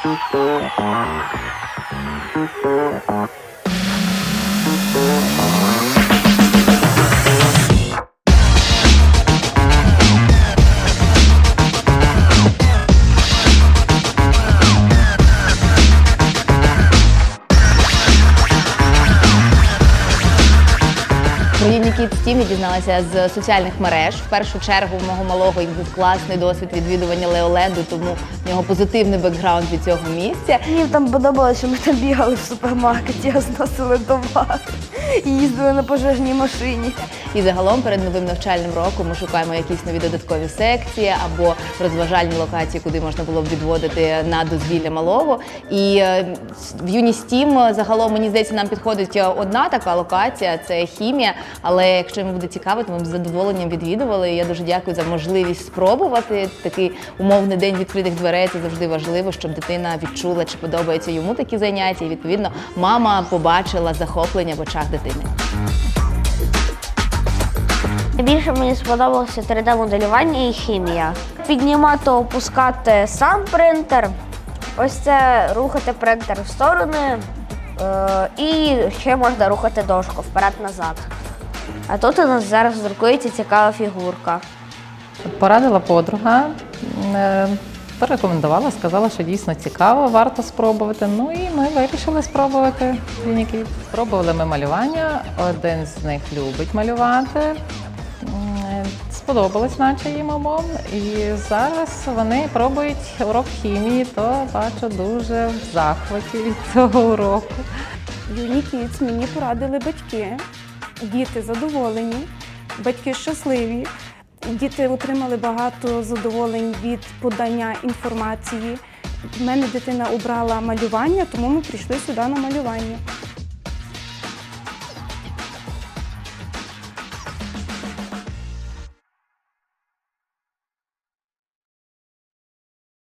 Thank you. Про Unique Team я дізналася з соціальних мереж. В першу чергу в мого малого був класний досвід відвідування Леоленду, тому в нього позитивний бекграунд від цього місця. Мені там подобалося, що ми там бігали в супермаркеті, зносили товар і їздили на пожежній машині. І загалом перед новим навчальним роком ми шукаємо якісь нові додаткові секції або розважальні локації, куди можна було б відводити на дозвілля малого. І е, в Юністім загалом мені здається, нам підходить одна така локація це хімія. Але якщо йому буде цікаво, то ми б з задоволенням відвідували. Я дуже дякую за можливість спробувати такий умовний день відкритих дверей. Це завжди важливо, щоб дитина відчула, чи подобаються йому такі заняття. І відповідно мама побачила захоплення в очах дитини. Найбільше мені сподобалося 3D-моделювання і хімія. Піднімати, опускати сам принтер. Ось це рухати принтер в сторони. Е, і ще можна рухати дошку вперед-назад. А тут у нас зараз друкується цікава фігурка. Порадила подруга, е, порекомендувала, сказала, що дійсно цікаво, варто спробувати. Ну і ми вирішили спробувати клініки. Спробували ми малювання. Один з них любить малювати. Сподобалось, наче їм обом. І зараз вони пробують урок хімії, то бачу дуже в захваті від цього уроку. Юні Kids мені порадили батьки. Діти задоволені, батьки щасливі. Діти отримали багато задоволень від подання інформації. У мене дитина обрала малювання, тому ми прийшли сюди на малювання.